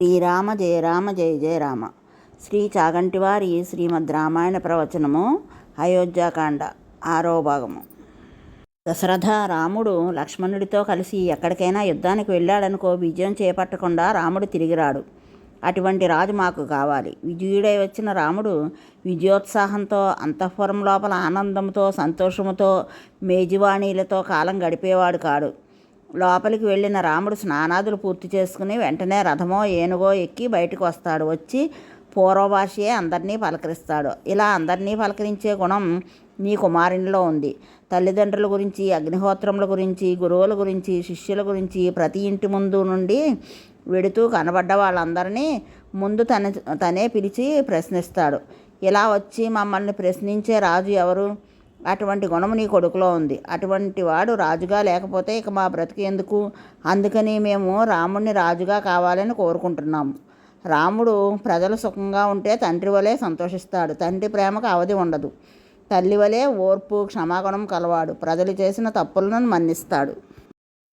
శ్రీరామ జయ రామ జయ జయ రామ. శ్రీ చాగంటివారి శ్రీమద్ రామాయణ ప్రవచనము అయోధ్యాకాండ ఆరో భాగము. దశరథ రాముడు లక్ష్మణుడితో కలిసి ఎక్కడికైనా యుద్ధానికి వెళ్ళాడనుకో విజయం చేపట్టకుండా రాముడు తిరిగి రాడు. అటువంటి రాజు మాకు కావాలి. విజయుడై వచ్చిన రాముడు విజయోత్సాహంతో అంతఃపురం లోపల ఆనందంతో సంతోషముతో మేజువాణీలతో కాలం గడిపేవాడు కాడు. లోపలికి వెళ్ళిన రాముడు స్నానాదులు పూర్తి చేసుకుని వెంటనే రథమో ఏనుగో ఎక్కి బయటకు వస్తాడు. వచ్చి పూర్వభాషయే అందరినీ పలకరిస్తాడు. ఇలా అందరినీ పలకరించే గుణం నీ కుమారునిలో ఉంది. తల్లిదండ్రుల గురించి అగ్నిహోత్రముల గురించి గురువుల గురించి శిష్యుల గురించి ప్రతి ఇంటి ముందు నుండి వెడుతూ కనబడ్డ వాళ్ళందరినీ ముందు తన తనే పిలిచి ప్రశ్నిస్తాడు. ఇలా వచ్చి మమ్మల్ని ప్రశ్నించే రాజు ఎవరు? అటువంటి గుణము నీ కొడుకులో ఉంది. అటువంటి వాడు రాజుగా లేకపోతే ఇక మా బ్రతికి ఎందుకు? అందుకని మేము రాముడిని రాజుగా కావాలని కోరుకుంటున్నాము. రాముడు ప్రజలు సుఖంగా ఉంటే తండ్రి వలె సంతోషిస్తాడు. తండ్రి ప్రేమకు అవధి ఉండదు. తల్లి వలె ఓర్పు క్షమాగుణం కలవాడు. ప్రజలు చేసిన తప్పులను మన్నిస్తాడు.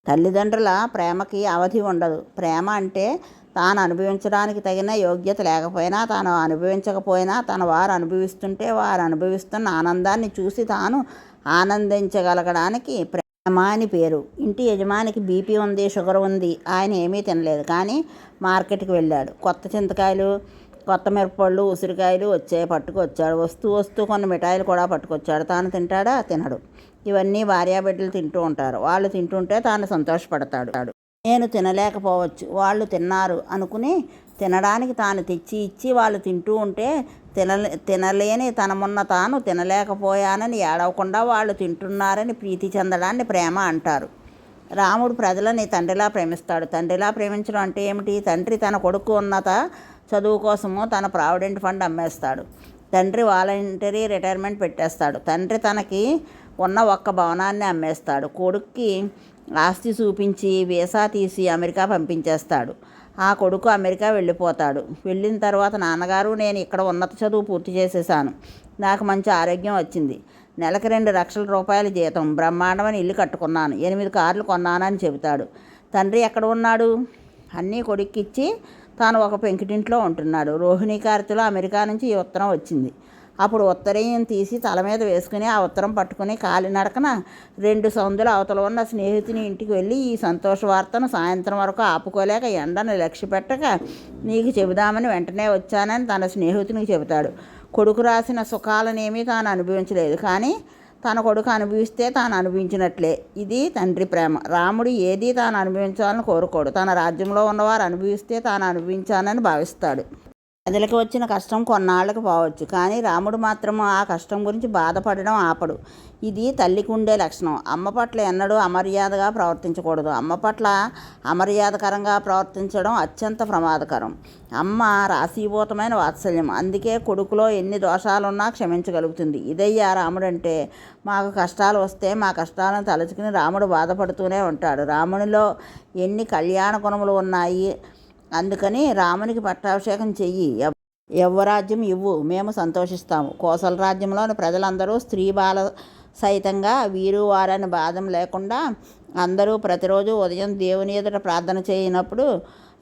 తల్లిదండ్రుల ప్రేమకి అవధి ఉండదు. ప్రేమ అంటే తాను అనుభవించడానికి తగిన యోగ్యత లేకపోయినా తాను అనుభవించకపోయినా తన వారు అనుభవిస్తుంటే వారు అనుభవిస్తున్న ఆనందాన్ని చూసి తాను ఆనందించగలగడానికి ప్రేమ అని పేరు. ఇంటి యజమానికి బీపీ ఉంది షుగర్ ఉంది ఆయన ఏమీ తినలేదు. కానీ మార్కెట్కి వెళ్ళాడు. కొత్త చింతకాయలు కొత్త మిరపళ్ళు ఉసిరికాయలు వచ్చాయి పట్టుకొచ్చాడు వస్తూ వస్తూ కొన్ని మిఠాయిలు కూడా పట్టుకొచ్చాడు. తాను తింటాడా? తినడు. ఇవన్నీ భార్యాబిడ్డలు తింటూ ఉంటారు. వాళ్ళు తింటుంటే తాను సంతోషపడతాడు. నేను తినలేకపోవచ్చు వాళ్ళు తిన్నారు అనుకుని తినడానికి తాను తెచ్చి ఇచ్చి వాళ్ళు తింటూ ఉంటే తినలే తినలేని తనమున్న తాను తినలేకపోయానని ఏడవకుండా వాళ్ళు తింటున్నారని ప్రీతి చెందడాన్ని ప్రేమ అంటారు. రాముడు ప్రజలని తండ్రిలా ప్రేమిస్తాడు. తండ్రిలా ప్రేమించడం అంటే ఏమిటి? తండ్రి తన కొడుకు ఉన్నత చదువు కోసము తన ప్రావిడెంట్ ఫండ్ అమ్మేస్తాడు. తండ్రి వాలంటరీ రిటైర్మెంట్ పెట్టేస్తాడు. తండ్రి తనకి ఉన్న ఒక్క భవనాన్ని అమ్మేస్తాడు. కొడుక్కి ఆస్తి చూపించి వీసా తీసి అమెరికా పంపించేస్తాడు. ఆ కొడుకు అమెరికా వెళ్ళిపోతాడు. వెళ్ళిన తర్వాత నాన్నగారు నేను ఇక్కడ ఉన్నత చదువు పూర్తి చేసేసాను నాకు మంచి ఆరోగ్యం వచ్చింది. నెలకు రెండు లక్షల రూపాయల జీతం. బ్రహ్మాండమని ఇల్లు కట్టుకున్నాను. ఎనిమిది కార్లు కొన్నానని చెబుతాడు. తండ్రి ఎక్కడ ఉన్నాడు? అన్నీ కొడుక్కిచ్చి తాను ఒక పెంకిటింట్లో ఉంటున్నాడు. రోహిణీ కార్తెలో అమెరికా నుంచి ఈ ఉత్తరం వచ్చింది. అప్పుడు ఉత్తరీయం తీసి తల మీద వేసుకుని ఆ ఉత్తరం పట్టుకుని కాలినడకన రెండు సందుల అవతల ఉన్న స్నేహితుని ఇంటికి వెళ్ళి ఈ సంతోష వార్తను సాయంత్రం వరకు ఆపుకోలేక ఎండను లక్ష్య పెట్టక నీకు చెబుదామని వెంటనే వచ్చానని తన స్నేహితునికి చెబుతాడు. కొడుకు రాసిన సుఖాలనేమీ తాను అనుభవించలేదు. కానీ తన కొడుకు అనుభవిస్తే తాను అనుభవించినట్లే. ఇది తండ్రి ప్రేమ. రాముడు ఏది తాను అనుభవించాలని కోరుకోడు. తన రాజ్యంలో ఉన్నవారు అనుభవిస్తే తాను అనుభవించానని భావిస్తాడు. ప్రజలకు వచ్చిన కష్టం కొన్నాళ్ళకు పోవచ్చు. కానీ రాముడు మాత్రం ఆ కష్టం గురించి బాధపడడం ఆపడు. ఇది తల్లికి ఉండే లక్షణం. అమ్మ పట్ల ఎన్నడూ అమర్యాదగా ప్రవర్తించకూడదు. అమ్మ పట్ల అమర్యాదకరంగా ప్రవర్తించడం అత్యంత ప్రమాదకరం. అమ్మ రాశీభూతమైన వాత్సల్యం. అందుకే కొడుకులో ఎన్ని దోషాలున్నా క్షమించగలుగుతుంది. ఇదయ్యా రాముడు అంటే మాకు కష్టాలు వస్తే మా కష్టాలను తలుచుకుని రాముడు బాధపడుతూనే ఉంటాడు. రామునిలో ఎన్ని కళ్యాణ గుణములు ఉన్నాయి? అందుకని రామునికి పట్టాభిషేకం చెయ్యి. యవ్వరాజ్యం ఇవ్వు. మేము సంతోషిస్తాము. కోసల రాజ్యంలోని ప్రజలందరూ స్త్రీ బాల సైతంగా వీరు వారని బాధం లేకుండా అందరూ ప్రతిరోజు ఉదయం దేవుని ఎదుట ప్రార్థన చేయనప్పుడు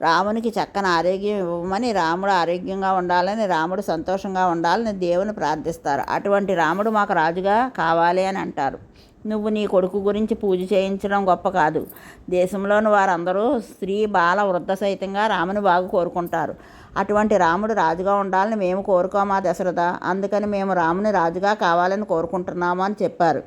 రామునికి చక్కని ఆరోగ్యం ఇవ్వమని రాముడు ఆరోగ్యంగా ఉండాలని రాముడు సంతోషంగా ఉండాలని దేవుని ప్రార్థిస్తారు. అటువంటి రాముడు మాకు రాజుగా కావాలి అని అంటారు. నువ్వు నీ కొడుకు గురించి పూజ చేయించడం గొప్ప కాదు. దేశంలోని వారందరూ స్త్రీ బాల వృద్ధ సైతంగా రాముని బాగు కోరుకుంటారు. అటువంటి రాముడు రాజుగా ఉండాలని మేము కోరుకోమా దశరథ? అందుకని మేము రాముని రాజుగా కావాలని కోరుకుంటున్నాము అని చెప్పారు.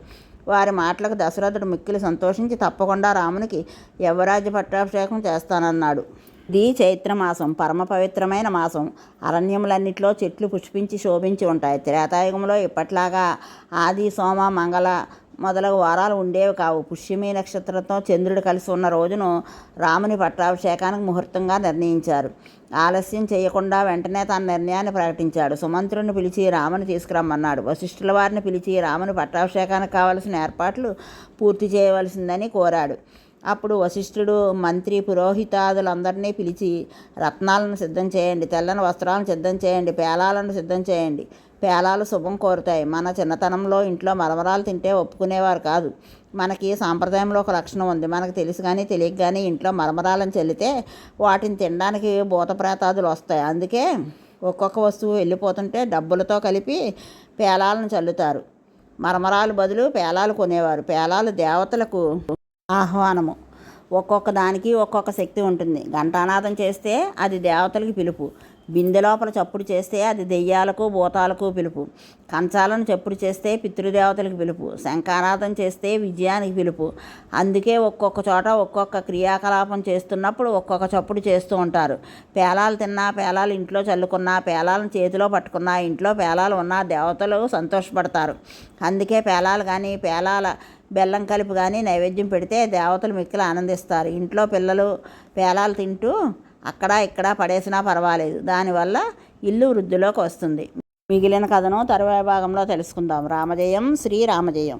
వారి మాటలకు దశరథుడు మిక్కిలి సంతోషించి తప్పకుండా రామునికి యవరాజ్య పట్టాభిషేకం చేస్తానన్నాడు. ఇది చైత్రమాసం పరమ పవిత్రమైన మాసం. అరణ్యములన్నిటిలో చెట్లు పుష్పించి శోభించి ఉంటాయి. త్రేతాయుగంలో ఇప్పట్లాగా ఆది సోమ మంగళ మొదలగు వారాలు ఉండేవి కావు. పుష్యమి నక్షత్రంతో చంద్రుడు కలిసి ఉన్న రోజును రాముని పట్టాభిషేకానికి ముహూర్తంగా నిర్ణయించారు. ఆలస్యం చేయకుండా వెంటనే తన నిర్ణయాన్ని ప్రకటించాడు. సుమంత్రుని పిలిచి రాముని తీసుకురమ్మన్నాడు. వశిష్ఠుల వారిని పిలిచి రాముని పట్టాభిషేకానికి కావలసిన ఏర్పాట్లు పూర్తి చేయవలసిందని కోరాడు. అప్పుడు వశిష్ఠుడు మంత్రి పురోహితాదులందరినీ పిలిచి రత్నాలను సిద్ధం చేయండి తెల్లని వస్త్రాలను సిద్ధం చేయండి పేలాలను సిద్ధం చేయండి. పేలాలు శుభం కోరుతాయి. మన చిన్నతనంలో ఇంట్లో మరమరాలు తింటే ఒప్పుకునేవారు కాదు. మనకి సాంప్రదాయంలో ఒక లక్షణం ఉంది. మనకు తెలుసు కానీ తెలియక కానీ ఇంట్లో మరమరాలను చెల్లితే వాటిని తినడానికి భూతప్రేతాదులు వస్తాయి. అందుకే ఒక్కొక్క వస్తువు వెళ్ళిపోతుంటే డబ్బులతో కలిపి పేలాలను చల్లుతారు. మరమరాలు బదులు పేలాలు కొనేవారు. పేలాలు దేవతలకు ఆహ్వానము. ఒక్కొక్క దానికి ఒక్కొక్క శక్తి ఉంటుంది. ఘంటానాదం చేస్తే అది దేవతలకి పిలుపు. బిందె లోపల చప్పుడు చేస్తే అది దెయ్యాలకు భూతాలకు పిలుపు. కంచాలను చప్పుడు చేస్తే పితృదేవతలకు పిలుపు. శంఖానాదం చేస్తే విజయానికి పిలుపు. అందుకే ఒక్కొక్క చోట ఒక్కొక్క క్రియాకలాపం చేస్తున్నప్పుడు ఒక్కొక్క చప్పుడు చేస్తూ ఉంటారు. పేలాలు తిన్నా పేలాలు ఇంట్లో చల్లుకున్నా పేలాలను చేతిలో పట్టుకున్నా ఇంట్లో పేలాలు ఉన్నా దేవతలు సంతోషపడతారు. అందుకే పేలాలు కానీ పేలాల బెల్లం కలిపి కానీ నైవేద్యం పెడితే దేవతలు మిక్కిలి ఆనందిస్తారు. ఇంట్లో పిల్లలు పేలాలు తింటూ అక్కడ ఇక్కడ పడేసినా పర్వాలేదు. దానివల్ల ఇల్లు వృద్ధిలోకి వస్తుంది. మిగిలిన కథను తరువాయి భాగంలో తెలుసుకుందాం. రామజయం శ్రీ రామజయం